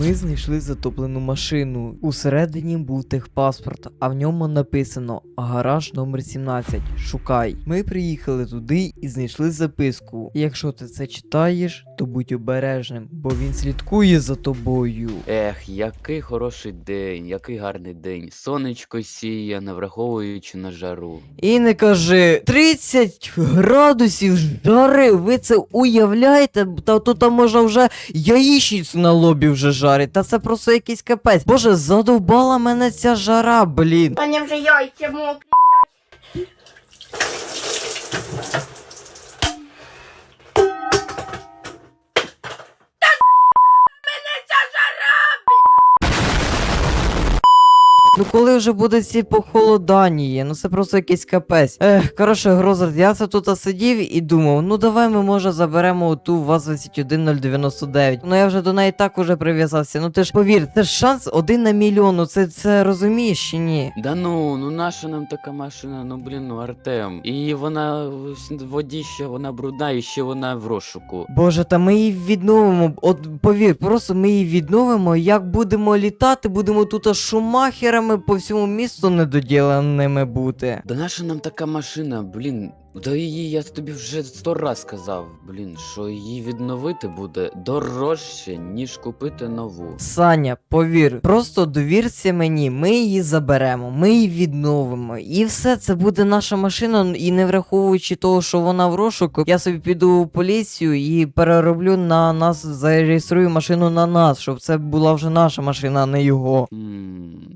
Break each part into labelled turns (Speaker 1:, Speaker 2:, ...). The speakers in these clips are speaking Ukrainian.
Speaker 1: Ми знайшли затоплену машину. Усередині був техпаспорт, а в ньому написано гараж номер 17. Шукай. Ми приїхали туди і знайшли записку. Якщо ти це читаєш, то будь обережним, бо він слідкує за тобою.
Speaker 2: Ех, який хороший день, який гарний день. Сонечко сіє, не враховуючи на жару.
Speaker 1: І не кажи 30 градусів жари. Ви це уявляєте? Та тут там можна вже яєчницю на лобі вже жарить. Та це просто якийсь капець. Боже, задовбала мене ця жара, блін.
Speaker 3: Мене вже яйця мокрі.
Speaker 1: Ну коли вже буде ці похолодання, ну це просто якийсь капець. Ех, коротше, Грозер, я це тут сидів і думав, ну давай ми може заберемо ту ВАЗ-21099. Ну я вже до неї так уже прив'язався. Ну ти ж повір, це ж шанс один на мільйон, ну це, це розумієш чи ні?
Speaker 2: Да ну, ну наша нам така машина, ну блін, ну Артем. І вона ось водіща, вона брудна, і ще вона в розшуку.
Speaker 1: Боже, та ми її відновимо. От повір, просто ми її відновимо. Як будемо літати, будемо тут аж шумахерами по всьому місту недоділеними бути.
Speaker 2: Да наша нам така машина, блін. Да її я тобі вже сто раз сказав, блін, що її відновити буде дорожче, ніж купити нову.
Speaker 1: Саня, повір, просто довірся мені, ми її заберемо, ми її відновимо. І все, це буде наша машина, і не враховуючи того, що вона в розшуку, я собі піду в поліцію і перероблю на нас, зареєструю машину на нас, щоб це була вже наша машина, а не його.
Speaker 2: М,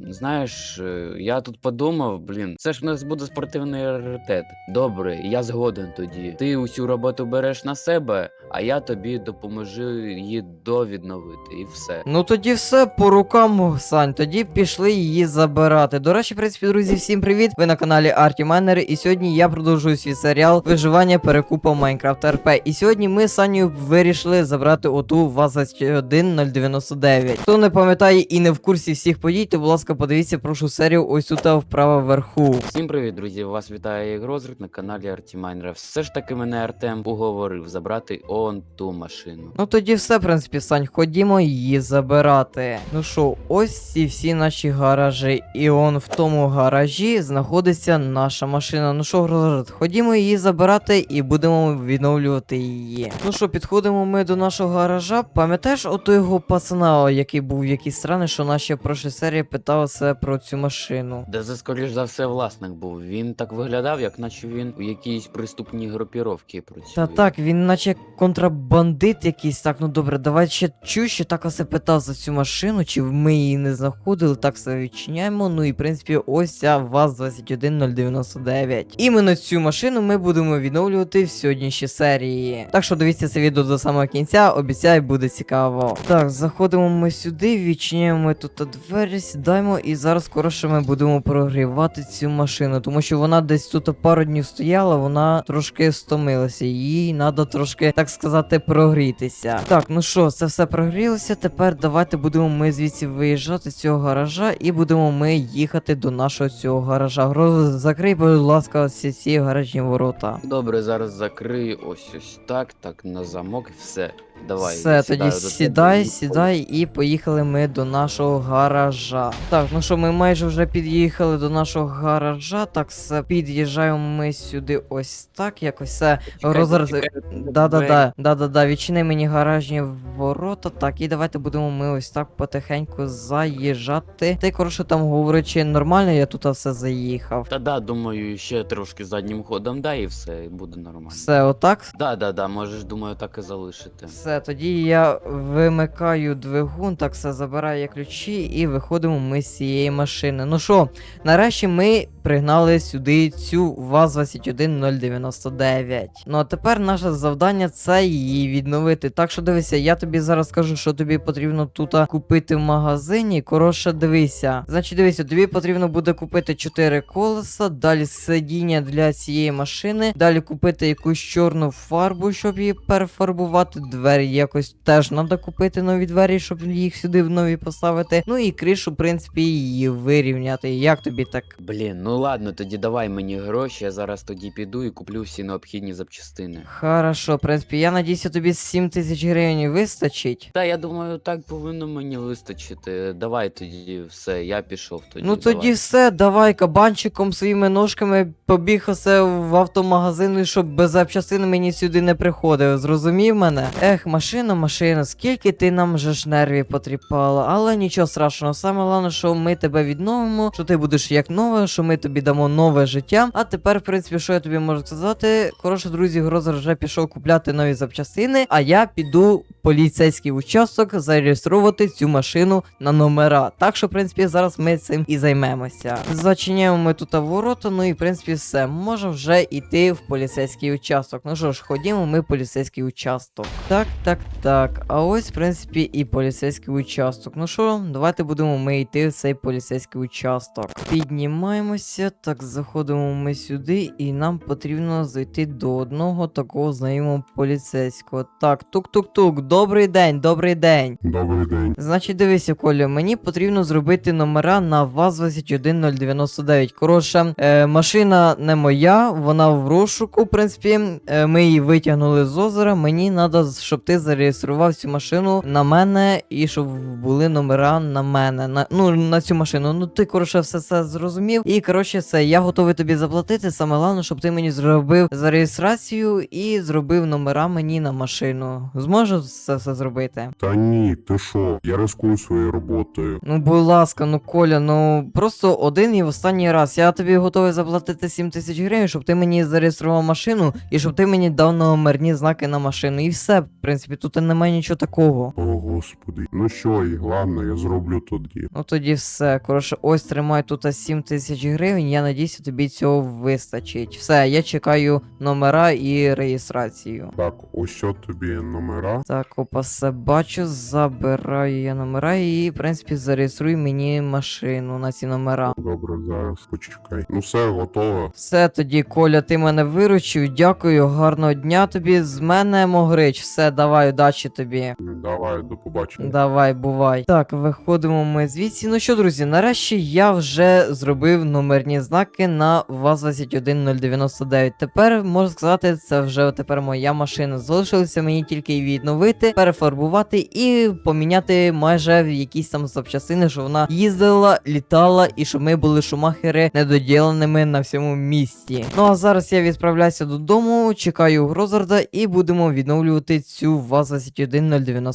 Speaker 2: Знаєш, е, я тут подумав, блін, це ж в нас буде спортивний раритет. Добре, я згоден тоді. Ти усю роботу береш на себе, а я тобі допоможу її довідновити, і все.
Speaker 1: Ну тоді все по рукам, Сань. Тоді пішли її забирати. До речі, в принципі, друзі, всім привіт! Ви на каналі Арті Майнери, і сьогодні я продовжую свій серіал Виживання перекупа Майнкрафт РП. І сьогодні ми Саню вирішили забрати оту ВАЗ-21099. Хто не пам'ятає і не в курсі всіх подій, то будь ласка, подивіться прошу серію ось тут вправо вверху.
Speaker 2: Всім привіт, друзі! Вас вітає Грозрик на каналі Артімайнера. Все ж таки мене Артем уговорив забрати он ту машину.
Speaker 1: Ну тоді все, в принципі, Сань, ходімо її забирати. Ну що, ось ці всі наші гаражі. І он в тому гаражі знаходиться наша машина. Ну що, Грозард, ходімо її забирати і будемо відновлювати її. Ну що, підходимо ми до нашого гаража. Пам'ятаєш ото його пацана, який був в якійсь страни, що наші прошлі серії питався про цю машину.
Speaker 2: Де це, скоріш за все, власник був. Він так виглядав, як наче він у якійсь преступній групіровці працює.
Speaker 1: Та так, він наче контрабандит якийсь. Так, ну добре, давай ще чую, що так осе питав за цю машину, чи ми її не знаходили, так все відчиняємо. Ну і в принципі, ось ця ВАЗ-21099. Іменно цю машину ми будемо відновлювати в сьогоднішній серії. Так що дивіться це відео до самого кінця, обіцяю, буде цікаво. Так, заходимо ми сюди, відчиняємо тут двері, сідаємо, і зараз скоріше ми будемо прогрівати цю машину, тому що вона десь тут пару днів стояла, вона трошки стомилася. Їй треба трошки, так сказати, прогрітися. Так, ну що, це все прогрілося. Тепер давайте будемо ми звідси виїжджати з цього гаража і будемо ми їхати до нашого цього гаража. Гроз, закрий, будь ласка, всі ці гаражні ворота.
Speaker 2: Добре, зараз закрию ось ось так, так на замок і все. Давай.
Speaker 1: Все,
Speaker 2: я
Speaker 1: тоді
Speaker 2: сідаю до тебе
Speaker 1: сідай,
Speaker 2: і
Speaker 1: сідай, і поїхали ми до нашого гаража. Так, ну що, ми майже вже під'їхали до нашого гаража. Так, все, під'їжджаємо ми сюди ось так, якось все.
Speaker 2: Чекай, чекай,
Speaker 1: Да-да-да, да-да-да, відчини мені гаражні ворота. Так, і давайте будемо ми ось так потихеньку заїжджати. Ти, коротше, там говорячи, нормально, я тут все заїхав.
Speaker 2: Та да, думаю, ще трошки заднім ходом дай і все, і буде нормально.
Speaker 1: Все, отак.
Speaker 2: Да, да, да, можеш, думаю, так і залишити.
Speaker 1: Все, тоді я вимикаю двигун, так все забираю ключі і виходимо ми з цієї машини. Ну що, нарешті ми пригнали сюди цю ВАЗ-21099. Ну а тепер наше завдання це її відновити. Так що дивися, я тобі зараз скажу, що тобі потрібно тут купити в магазині. Коротше, дивися. Значить, дивися, тобі потрібно буде купити 4 колеса, далі сидіння для цієї машини, далі купити якусь чорну фарбу, щоб її перефарбувати, двері двері якось теж треба купити нові двері, щоб їх сюди в нові поставити. Ну і кришу, в принципі, її вирівняти. Як тобі так?
Speaker 2: Блін, ну ладно, тоді давай мені гроші, я зараз тоді піду і куплю всі необхідні запчастини.
Speaker 1: Хорошо, в принципі, я надіюся, тобі 7 тисяч гривень вистачить.
Speaker 2: Та я думаю, так повинно мені вистачити. Давай тоді все, я пішов тоді.
Speaker 1: Ну тоді
Speaker 2: давай.
Speaker 1: все, давай кабанчиком своїми ножками побіг осе в автомагазин, і щоб без запчастин мені сюди не приходив. Зрозумів мене? Ех, машина, машина, скільки ти нам же ж нервів потріпала, але нічого страшного. Саме головне, що ми тебе відновимо, що ти будеш як нове, що ми тобі дамо нове життя. А тепер, в принципі, що я тобі можу сказати? Коротше, друзі, Грозер вже пішов купляти нові запчастини, а я піду поліцейський участок зареєструвати цю машину на номера. Так що, в принципі, зараз ми цим і займемося. Зачиняємо ми тут ворота, ну і в принципі все. Можемо вже йти в поліцейський участок. Ну що ж, ходімо ми в поліцейський участок. Так, так, так. А ось, в принципі, і поліцейський участок. Ну що, давайте будемо ми йти в цей поліцейський участок. Піднімаємося, так заходимо ми сюди, і нам потрібно зайти до одного такого знайомого поліцейського. Так, тук-тук-тук, добрий день, добрий день.
Speaker 3: Добрий день.
Speaker 1: Значить, дивися, Коля, мені потрібно зробити номера на ВАЗ-21099. Коротше, е, машина не моя, вона в розшуку, в принципі. Е, ми її витягнули з озера. Мені треба, щоб ти зареєстрував цю машину на мене і щоб були номера на мене. На, ну, на цю машину. Ну, ти, коротше, все це зрозумів. І коротше, це я готовий тобі заплатити. Саме головне, щоб ти мені зробив за реєстрацію і зробив номера мені на машину. Зможеш це все зробити?
Speaker 3: Та ні, ти що? Я рискую своєю роботою.
Speaker 1: Ну, будь ласка, ну Коля, ну просто один і в останній раз. Я тобі готовий заплатити 7 тисяч гривень, щоб ти мені зареєстрував машину і щоб ти мені дав номерні знаки на машину. І все, в принципі, тут немає нічого такого.
Speaker 3: О, господи. Ну що, і ладно, я зроблю тоді.
Speaker 1: Ну тоді все. Коротше, ось тримай тут 7 тисяч гривень. Я надіюся, тобі цього вистачить. Все, я чекаю номера і реєстрацію.
Speaker 3: Так, ось що тобі номера.
Speaker 1: Так, все бачу, забираю я номера і, в принципі, зареєструй мені машину на ці номера.
Speaker 3: Добре, зараз почекай. Ну все, готово.
Speaker 1: Все тоді, Коля, ти мене виручив. Дякую, гарного дня тобі. З мене Могрич. Все, давай, удачі тобі.
Speaker 3: Давай, до побачення.
Speaker 1: Давай, бувай. Так, виходимо ми звідси. Ну що, друзі, нарешті я вже зробив номерні знаки на ВАЗ-21099. Тепер можу сказати, це вже тепер моя машина. Залишилося мені тільки відновити, перефарбувати і поміняти майже якісь там запчастини, щоб вона їздила, літала, і щоб ми були шумахери недоділеними на всьому місті. Ну а зараз я відправляюся додому, чекаю Грозарда і будемо відновлювати цю ВАЗ-21099.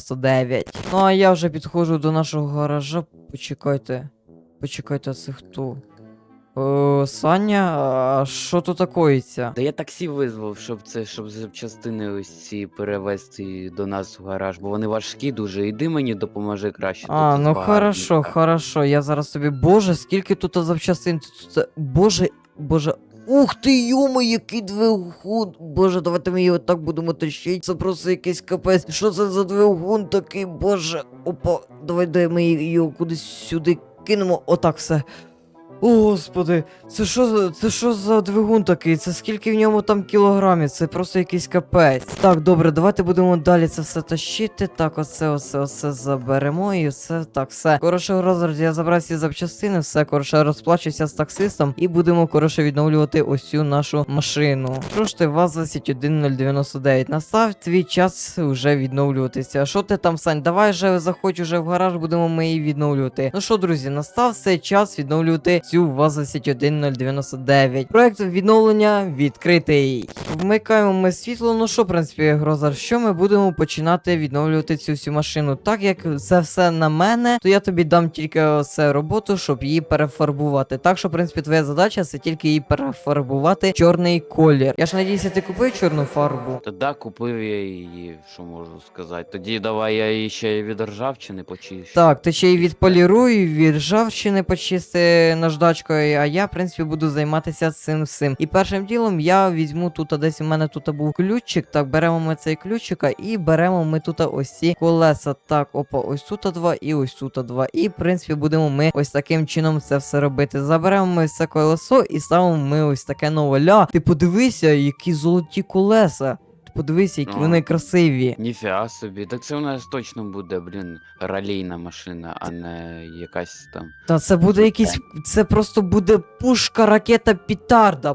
Speaker 1: Ну а я вже підходжу до нашого гаража. Почекайте. Почекайте, а це хто? О, Саня, а що тут такоїться?
Speaker 2: Та я таксі визвав, щоб це, щоб запчастини ось ці перевезти до нас в гараж, бо вони важкі дуже. Іди мені допоможи краще.
Speaker 1: А,
Speaker 2: тут
Speaker 1: ну хорошо, хорошо. Я зараз тобі. Боже, скільки тут запчастин. Тут... Боже, боже. Ух ти, йому, який двигун. Боже, давайте ми його так будемо тащити. Це просто якийсь капець. Що це за двигун такий, боже. Опа, давай дай ми його кудись сюди кинемо. Отак все. О, господи, це що це що за двигун такий? Це скільки в ньому там кілограмів? Це просто якийсь капець. Так, добре, давайте будемо далі це все тащити. Так, оце, оце, оце заберемо і все так, все. Коротше, розгляд, я забрав всі запчастини, все, коротше, розплачуся з таксистом і будемо, коротше, відновлювати ось цю нашу машину. Що ж ти, ВАЗ-21099, настав твій час вже відновлюватися. Що ти там, Сань? Давай же заходь уже в гараж, будемо ми її відновлювати. Ну що, друзі, настав цей час відновлювати цю ВАЗ-21099. Проект відновлення відкритий. Вмикаємо ми світло. Ну що, в принципі, Грозар, що ми будемо починати відновлювати цю всю машину? Так як це все на мене, то я тобі дам тільки оце роботу, щоб її перефарбувати. Так що, в принципі, твоя задача це тільки її перефарбувати в чорний колір. Я ж надіюся, ти купив чорну фарбу.
Speaker 2: Та да, купив я її, що можу сказати. Тоді давай я її ще й від ржавчини почищу.
Speaker 1: Так, ти ще й відполіруй, від ржавчини почисти наждачкою, а я, в принципі, буду займатися цим всім. І першим ділом я візьму тут, десь у мене тут був ключик. Так, беремо ми цей ключика і беремо ми тут ось ці колеса. Так, опа, ось тут два і ось тут два. І, в принципі, будемо ми ось таким чином це все робити. Заберемо ми це колесо і ставимо ми ось таке нове. Ля, ти подивися, які золоті колеса. Подивись, які
Speaker 2: Ну.
Speaker 1: вони красиві.
Speaker 2: Ніфіга собі. Так це у нас точно буде, блін, ралійна машина, а не якась там.
Speaker 1: Та це буде якийсь. Це просто буде пушка, ракета, пітарда.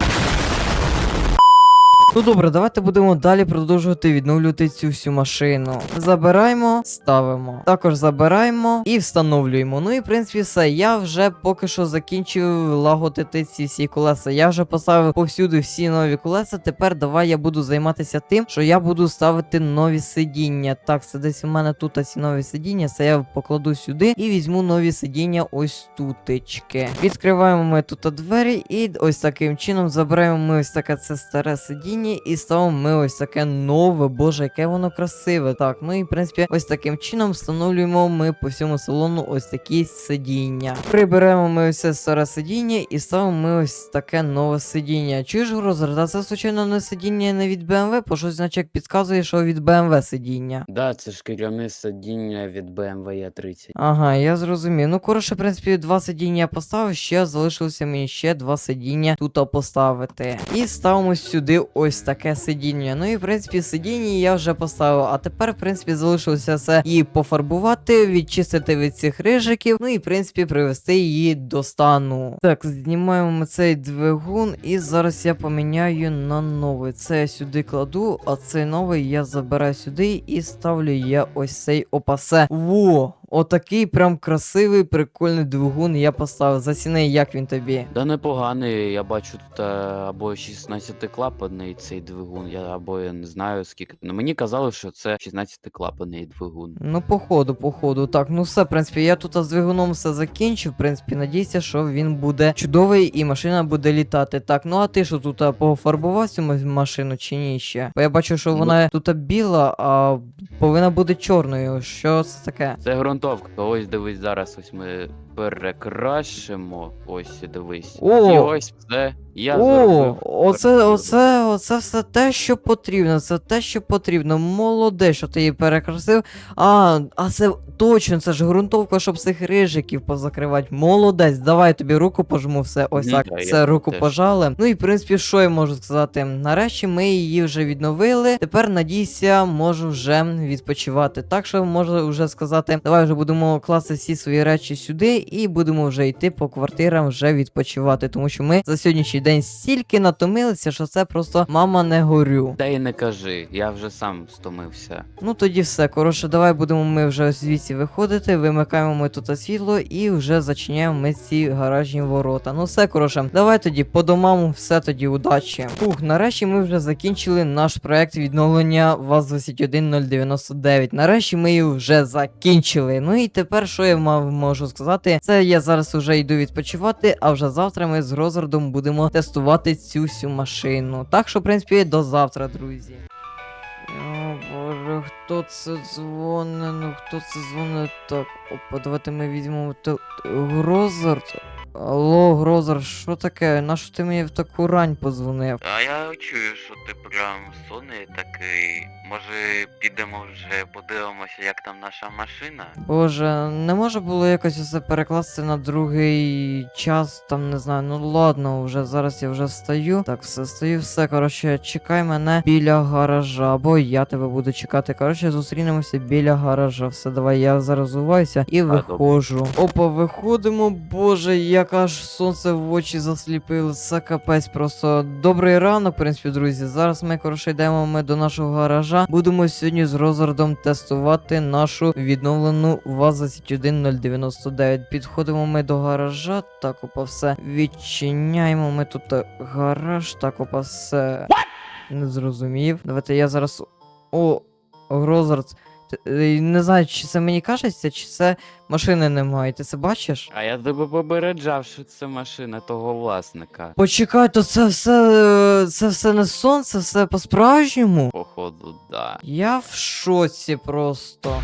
Speaker 1: Ну добре, давайте будемо далі продовжувати відновлювати цю всю машину. Забираємо, ставимо. Також забираємо і встановлюємо. Ну і в принципі все. Я вже поки що закінчив лагодити ці всі колеса. Я вже поставив повсюди всі нові колеса. Тепер давай я буду займатися тим, що я буду ставити нові сидіння. Так, це десь у мене тут ці нові сидіння. Це я покладу сюди і візьму нові сидіння ось тутечки. Відкриваємо ми тут двері, і ось таким чином забираємо ми ось таке це старе сидіння і ставимо ми ось таке нове. Боже, яке воно красиве. Так, ну і в принципі, ось таким чином встановлюємо ми по всьому салону ось такі сидіння. Приберемо ми ось це старе сидіння і ставимо ми ось таке нове сидіння. Чуєш, Грозер, та це случайно не сидіння не від BMW, бо щось значок підказує, що від BMW сидіння.
Speaker 2: Да, це ж керівне сидіння від BMW E30.
Speaker 1: Ага, я зрозумів. Ну, коротше, в принципі, два сидіння я поставив, ще залишилося мені ще два сидіння тут поставити. І ставимо сюди ось таке сидіння. Ну і в принципі, сидіння я вже поставив. А тепер, в принципі, залишилося все її пофарбувати, відчистити від цих рижиків, ну і в принципі привести її до стану. Так, знімаємо ми цей двигун, і зараз я поміняю на новий. Це я сюди кладу, а цей новий я забираю сюди і ставлю я ось цей опасе. Во! Отакий прям красивий, прикольний двигун я поставив. Заціни, як він тобі.
Speaker 2: Да непоганий, я бачу тут е, або 16 клапаний цей двигун, я або я не знаю скільки. Ну мені казали, що це 16 клапаний двигун.
Speaker 1: Ну, походу, походу. Так, ну все, в принципі, я тут з двигуном все закінчив. В принципі, надіюся, що він буде чудовий і машина буде літати. Так, ну а ти що тут а, пофарбував цю машину чи ні ще? Бо я бачу, що
Speaker 2: Ну.
Speaker 1: вона тут біла, а повинна бути чорною. Що це таке?
Speaker 2: Це ґрунтовка. Ось дивись зараз. Ось ми перекрашимо. Ось дивись.
Speaker 1: О!
Speaker 2: І ось все. Я
Speaker 1: О,
Speaker 2: зробив.
Speaker 1: оце, оце, оце все те, що потрібно. Це те, що потрібно. Молодець, що ти її перекрасив. А, а це точно, це ж ґрунтовка, щоб цих рижиків позакривати. Молодець, давай я тобі руку пожму, все. Ось так.
Speaker 2: да, я
Speaker 1: Все, руку
Speaker 2: теж.
Speaker 1: пожали. Ну і в принципі, що я можу сказати? Нарешті ми її вже відновили. Тепер надійся, можу вже відпочивати. Так що можу вже сказати, давай вже будемо класти всі свої речі сюди і будемо вже йти по квартирам вже відпочивати. Тому що ми за сьогоднішній день стільки натомилися, що це просто мама не горю.
Speaker 2: Та й не кажи, я вже сам стомився.
Speaker 1: Ну тоді все. Коротше, давай будемо ми вже звідси виходити. Вимикаємо ми тут світло і вже зачиняємо ми ці гаражні ворота. Ну все, коротше, давай тоді по домам, все тоді удачі. Фух, нарешті ми вже закінчили наш проект відновлення ВАЗ-21099. Нарешті ми його вже закінчили. Ну і тепер, що я мав можу сказати, це я зараз вже йду відпочивати, а вже завтра ми з Розардом будемо тестувати цю всю машину. Так що, в принципі, до завтра, друзі. Боже, хто це дзвонить? Ну хто це дзвонить? Так, опа, давайте ми візьмемо те... Алло, Грозар, що таке? Нащо ти мені в таку рань позвонив?
Speaker 2: А я чую, що ти прям сонний такий. Може підемо вже подивимося, як там наша машина?
Speaker 1: Боже, не може було якось усе перекласти на другий час, там не знаю. Ну ладно, вже зараз я вже встаю. Так, все стою, все. Коротше, чекай мене біля гаража, або я тебе буду чекати. Коротше, зустрінемося біля гаража. Все, давай, я зараз уваюся і виходжу. Опа, виходимо. Боже, як аж сонце в очі засліпило. Це капець просто. Добрий ранок, в принципі, друзі. Зараз ми коротше йдемо ми до нашого гаража. Будемо сьогодні з Розардом тестувати нашу відновлену ВАЗ-21099. Підходимо ми до гаража. Так, опа, все. Відчиняємо ми тут гараж. Так, опа, все. Не зрозумів. Давайте я зараз. О, Грозард. Е, Не знаю, чи це мені кажеться, чи це машини немає. Ти це бачиш?
Speaker 2: А я тебе попереджав, що це машина того власника.
Speaker 1: Почекай, то це все. е, Це все не сон, це все по-справжньому.
Speaker 2: Походу, да.
Speaker 1: Я в шоці просто.